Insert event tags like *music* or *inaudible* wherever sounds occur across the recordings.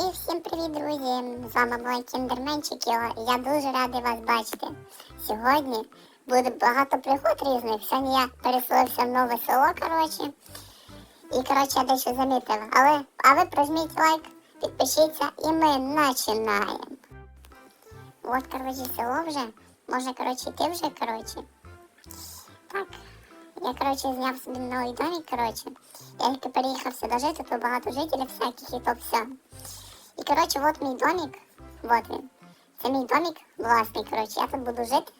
І всім привіт, друзі! З вами маленький ендерменчик. і Я дуже радий вас бачити. Сьогодні буде багато пригод різних. Сьогодні я переселився в нове село, коротше. І коротше я дещо замітив. Але а ви прожміть лайк, підпишіться і ми починаємо. От, коротше, село вже. Може, коротше, йти вже, коротше. Так. Я, коротше, зняв собі новий домик, коротше. Я тільки переїхав сюди жити, тут багато жителів всяких і то все. І, коротше, от мій домик, вот він. Це мій домик власний, коротше, я тут буду жити.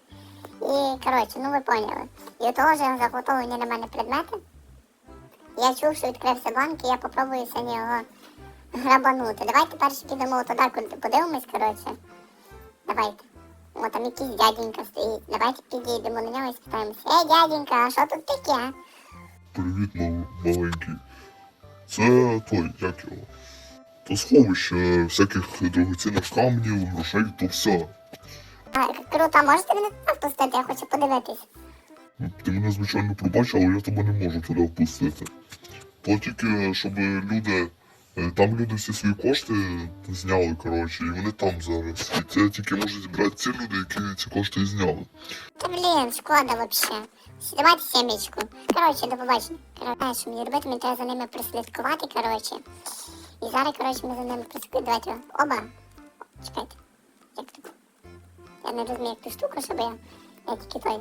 І, коротше, ну ви поняли. І у того ж заготовлені на мене предмети. Я чув, що відкрився банк, і я попробую сьогодні його грабанути. Давайте перше підемо туди, куди подивимось, коротше. Давайте. О, там якийсь дяденька стоїть. Давайте підійдемо до нього і спитаємося. Ей, дяденька, а що тут таке? Привіт, мал- маленький. Це той, як його? То сховище всяких дорогоцінних камнів, грошей, то все. А, круто, а можете мене туди впустити? Я хочу подивитись. Ти мене, звичайно, пробач, але я тебе не можу туди впустити. То тільки, щоб люди. е, Там люди всі свої кошти зняли, коротше, і вони там зараз. І це тільки можуть зібрати ці люди, які ці кошти зняли. Та блін, шкода вообще. Давайте сімечку. Коротше, до побачення. Коротше, що мені робити, мені треба за ними прослідкувати, коротше. І зараз, коротше, ми за ними прослідкуємо. Давайте оба. Чекайте. Як тут? Я не розумію, як ту штуку, щоб я, я тільки той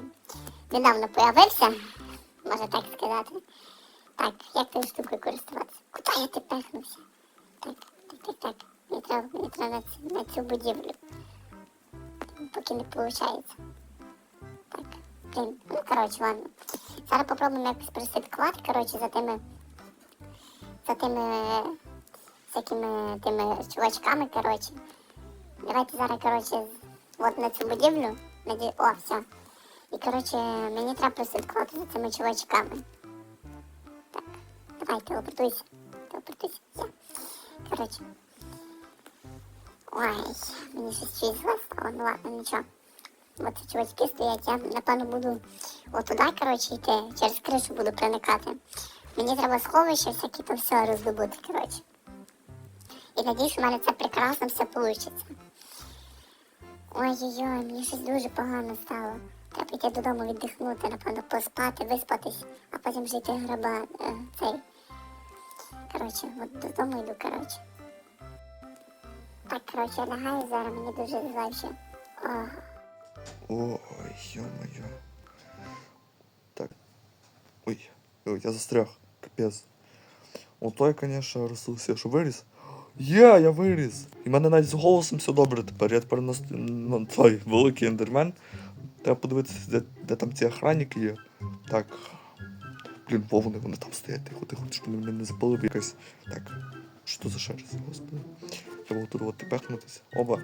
недавно появився, можна так сказати. Так, як тою штукою користуватися? Куди я ти пехнувся? Так, так, так, так. Мені треба, мені треба на цю, на цю будівлю. Поки не виходить. Так, блін, ну коротше, ладно. Зараз попробуємо якось прослідкувати, коротше, за тими. За тими всякими тими чувачками, коротше. Давайте зараз, коротше, от на цю будівлю. Наді... О, все. І коротше, мені треба прослідкувати за цими чувачками. Так, давайте, обертуйся. Ти обертуйся. Все. Коротше. Ой, мені щось чуть зле стало, ну ладно, нічого. От ці чувачки стоять, я напевно буду отуди, коротше, йти, через кришу буду проникати. Мені треба сховище всякі то все роздобути, коротше. І надіюсь, у мене це прекрасно все вийде. Ой-ой-ой, мені щось дуже погано стало. Треба йти додому віддихнути, напевно, поспати, виспатись, а потім вже йти граба е, цей. Коротше, от додому йду, коротше. Так, коротше, я лягаю зараз, мені дуже зле Ой, ё-моё. Так. Ой, я застряг. Капець. Ото я, конечно, ресурс, я що виріс. Є, я виріс! І в мене навіть з голосом все добре тепер. Я тепер на, на той великий ендермен. Треба подивитися, де, де там ці охранники є. Так. Блін, во вони, там стоять, тихо, тихо, щоб мене не запалили якось. Так. Що за шерсть, господи. Треба тут от тепехнутися. Оба.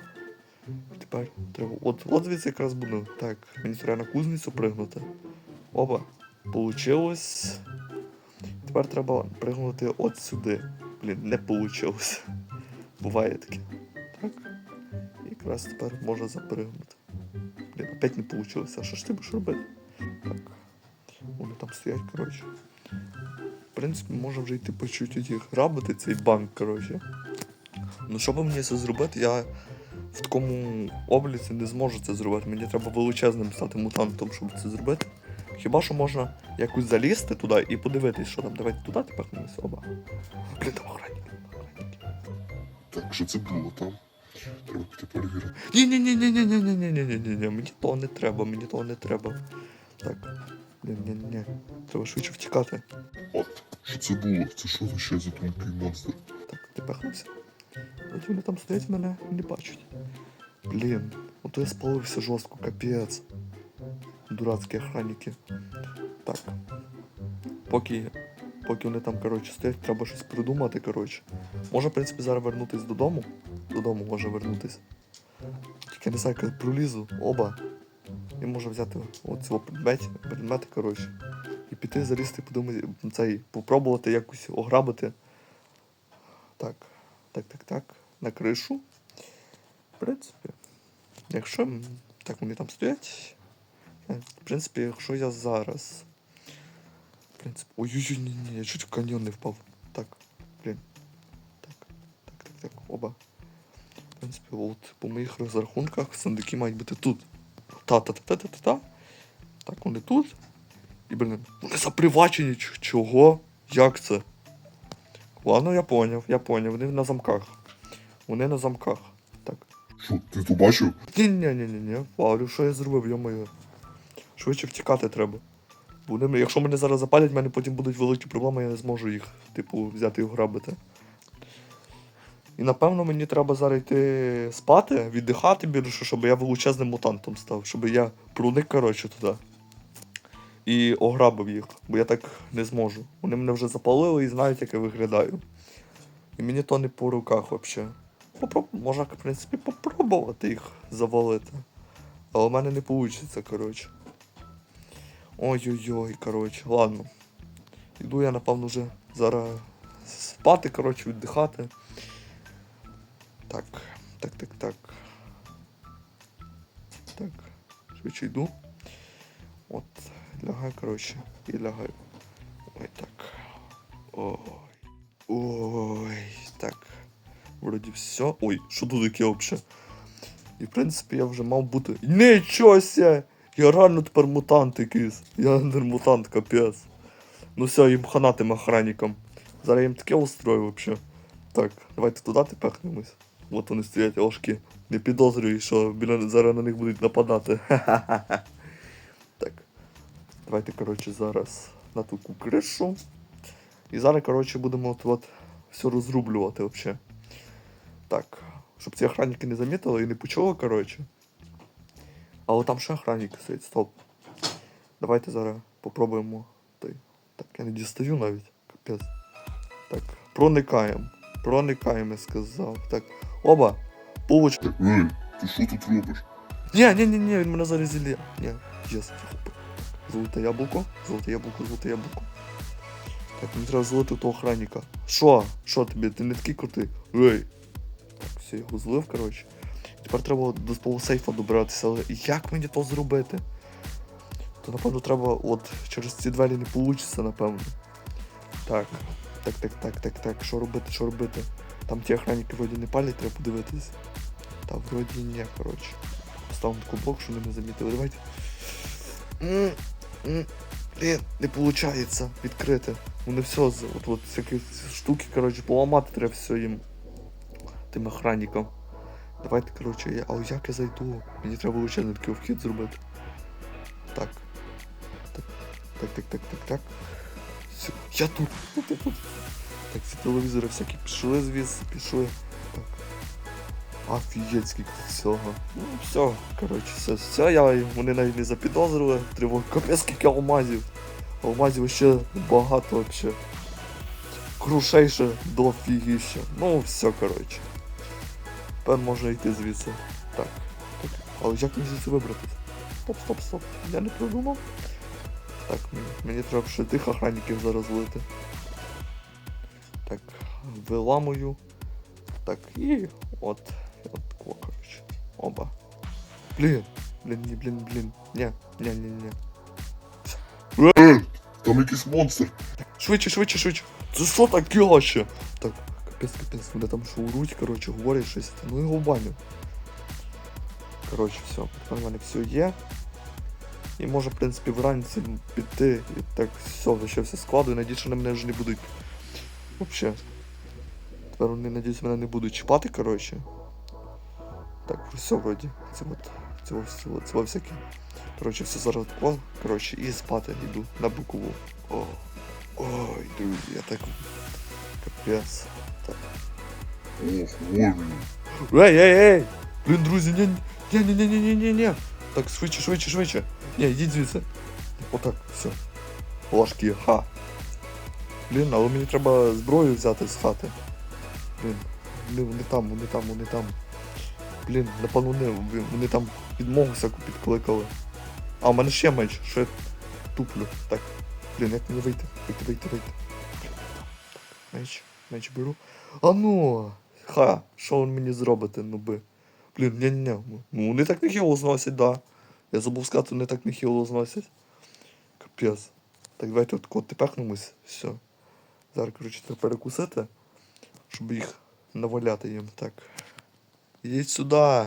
І тепер треба. От, от звідси якраз буду. Так, мені треба на кузницю пригнути. Опа. Получилось. Тепер треба пригнути от сюди. Блін, не получилось. Буває таке. Так. Якраз тепер можна запригнути. Блін, опять не получилось. А що ж ти будеш робити? Так. Вони там стоять, коротше. В принципі, можна вже йти по чуть-чуть грабити цей банк, коротше. Ну, щоб мені це зробити, я в такому обліці не зможу це зробити. Мені треба величезним стати мутантом, щоб це зробити. Хіба що можна якось залізти туди і подивитись, що там. Давайте туди тепер не оба. Блін, там охранники. Так, що це було там? Треба піти перевірити. Ні, ні, ні, ні, ні, ні, ні, ні, ні, ні, ні, ні, мені того не треба, мені того не треба. Так. Ні, ні, ні. Треба швидше втікати. От, що це було? Це що за ще за тонкий монстр? Так, ти пехнувся. От вони там стоять мене не бачать. Блін, ото я спалився жорстко, капець. Дурацькі охранники. Так. Поки, поки вони там, коротше, стоять, треба щось придумати, коротше. Може, в принципі, зараз вернутись додому. Додому може вернутись. Тільки не знаю, коли пролізу, оба. І можу взяти от цього предмети, предмети, коротше. І піти залізти, подумати, цей, попробувати якось ограбити. Так, так, так, так. На кришу. В принципі. Якщо так вони там стоять. В принципі, якщо я зараз. В принципі. Ой-ой-ой, ні, ні, я чуть в каньйон не впав. Так, блін. Так, так, так, так, оба. В принципі, от по моїх розрахунках сундуки мають бути тут. Та-та-та-та-та-та. Так, вони тут. І, блін, вони запривачені. Чого? Як це? Ладно, я поняв, я поняв. Вони на замках. Вони на замках. Так. Що, ти то бачив? ні ні Павлю, що я зробив, йо-моє. Швидше втікати треба. Бо Вони, якщо мене зараз запалять, в мене потім будуть великі проблеми, я не зможу їх, типу, взяти і грабити. І напевно мені треба зараз йти спати, віддихати більше, щоб я величезним мутантом став, щоб я проник, коротше, туди. І ограбив їх, бо я так не зможу. Вони мене вже запалили і знають, як я виглядаю. І мені то не по руках взагалі. Попроб... Можна, в принципі, попробувати їх завалити. Але в мене не вийде, коротше. Ой-ой-ой, коротше, ладно. Іду я, напевно, вже зараз спати, коротше, віддихати. Так, так, так, так. Так, швидше йду. От, лягай, коротше, і лягай. Ой, так. Ой. Ой, так. Вроді все. Ой, що тут таке взагалі? І в принципі я вже мав бути. Нічого ся! Я реально тепер мутант якийсь. Я не мутант, капець. Ну все, їм хана тим охранникам. Зараз я їм таке устрою взагалі. Так, давайте туди тепехнемось. От вони стоять ложки. Не підозрюю, що біля зараз на них будуть нападати. Ха-ха-ха. Так. Давайте, коротше, зараз на таку кришу. І зараз, коротше, будемо от, от все розрублювати взагалі. Так, щоб ці охранники не замітили і не почули, коротше. Але там ще охранники стоять, стоп. Давайте зараз попробуємо. Так, я не дістаю навіть. Капець. Так, проникаємо. Проникаємо, я сказав. Так. Оба! Пулочка. Так, ей, ти що тут робиш? Ні, ні, ні, ні, він мене зараз зілє. Ні, єс, захопив. Золоте яблуко, золоте яблуко, золоте яблуко. Так, мені треба злити того охранника. Що? Що тобі? Ти не такий крутий? Ей! Так, все, його злив, коротше. Тепер треба до того сейфа добиратися, але як мені то зробити? То напевно треба от через ці двері не вийде, напевно. Так. Так, так, так, так, так. Що робити, що робити? Там ті охранники вроді не палять, треба подивитись. Та вроді ні, коротше. Поставимо таку блок, ми не замітили. Давайте. М, не виходить відкрити. Вони все, от, от всякі штуки, коротше, поламати треба все їм. Тим охранникам. Давайте, коротше, я. А як я зайду? Мені треба величезний такий вхід зробити. Так. Так, так, так, так, так, так. Все, я тут. Я тут. Так, ці телевізори всякі пішли звідси, пішли. Так. Офігеть, скільки всього. Ну, все, коротше, все, все, я, вони навіть не запідозрили. Тривог, капець, скільки алмазів. Алмазів ще багато вообще. Крушейше до фігіща. Ну, все, коротше. Тепер можна йти звідси. Так, так. Але як мені звідси вибратися? Стоп, стоп, стоп. Я не придумав. Так, мені, мені треба ще тих охранників зараз злити. Так, виламую. Так, і от. От тако, коротше. Оба. Блін. Блін, ні, блін, блін. Ні, ні, ні, ні. Ей, там якийсь монстр. Швидше, швидше, швидше. Це що таке ще? Капець, капець, вони там шуруть, коротше, говорять щось. Ну його в баню. Коротше, все, тепер в мене все є. І може, в принципі, вранці піти і так все, вже все складу, і надіюсь, що вони мене вже не будуть. Вообще. Тепер вони, надіюсь, мене не будуть чіпати, коротше. Так, все вроді. Це от. Це ось це, от, це всяке. Коротше, все зараз. Коротше, і спати йду на букову. О. Ой, друзі, я так. Капець. Так. Ой, Ей, ей, ей! Блін, друзі, ні, ні, ні, ні, ні, ні, ні, ні. Так, швидше, швидше, швидше. Ні, йдіть звідси. Отак, все. Ложки, ха. Блін, але мені треба зброю взяти з хати. Блін, вони, вони там, вони там, вони там. Блін, напевно, вони, вони там підмогу всяку підкликали. А, у мене ще меч, що я туплю. Так. Блін, як мені вийти? Вийти, вийти, вийти. Меч, меч беру. А ну! Ха, що він мені зробите, ну би. Блін, ні ні Ну, вони так нехило зносять, да. Я забув сказати, вони так нехило зносять. Капець. Так, давайте от кот тепехнемось. Все. Зараз, коротше, треба перекусити, щоб їх наваляти їм. Так. Ідіть сюди.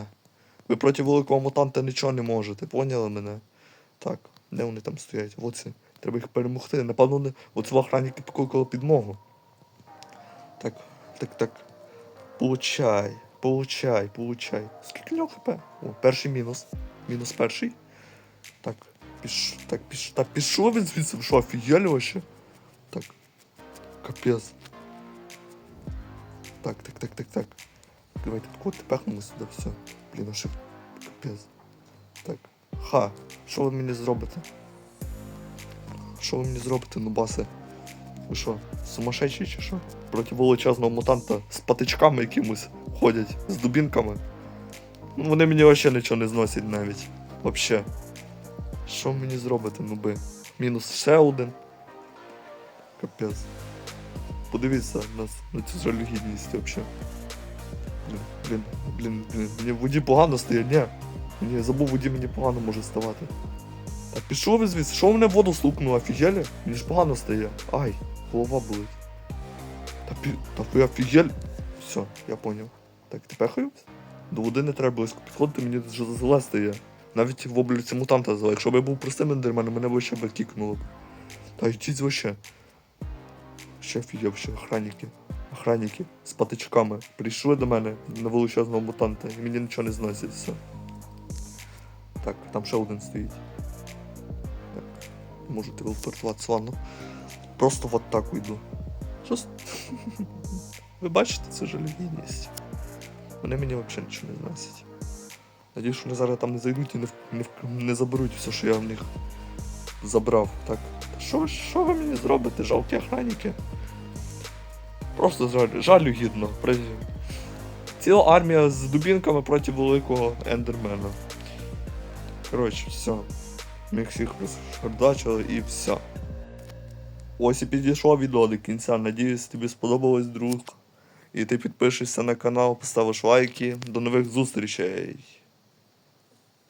Ви проти великого мутанта нічого не можете, поняли мене? Так, де вони там стоять? Оці. Треба їх перемогти. Напевно, не... оці охранники покликали підмогу. Так, так, так. Получай, получай, получай. Скільки нього хп? О, перший мінус. Мінус перший. Так, піш... так, піш... так, пішов він звідси, що, офігели вообще? Так. Капець. Так, так, так, так, так. Давайте кого пехнемо сюди, все. Блін, що? Капець. Так. Ха, що ви мені зробите? Що ви мені зробите, нубаси? Ви що, сумасшедші чи що? Проти величезного мутанта з патичками якимось ходять, з дубінками. Ну, вони мені вообще нічого не зносять навіть. Вообще. Що мені зробите, нуби? Мінус ще один. Капець. Подивіться на, на цю жалюгідність вообще. Блін, блін, блін, мені в воді погано стає, ні. Мені забув воді мені погано може ставати. Так пішов звідси, що в мене воду стукнуло, офігели? Мені ж погано стає. Ай, голова болить. Та пі... Та ви офігель. Все, я поняв. Так, пехаю? До води не треба близько підходити, мені вже зле стає. Навіть в обліці мутанта зле. Якщо б я був простим ендерменом, мене б ще б кікнуло. б. Та йдіть вообще. Ще офігел, ще охранники. Охранники з патичками прийшли до мене на величезного мутанта і мені нічого не зносять. Все. Так, там ще один стоїть. Так, можу телепортуватися, ладно. Просто в атаку йду. Що *laughs* Ви бачите, це жалюгідність. Вони мені взагалі нічого не зносять. Надіюсь, що вони зараз там не зайдуть і не, не, не заберуть все, що я в них забрав. Так. Та що, що ви мені зробите, жалкі охранники? Просто жаль, жалю гідно. Ціла армія з дубінками проти великого ендермена. Коротше, все. Ми всіх розшардачили і все. Ось і підійшло відео до кінця. Надіюсь, тобі сподобалось, друг. І ти підпишешся на канал, поставиш лайки. До нових зустрічей.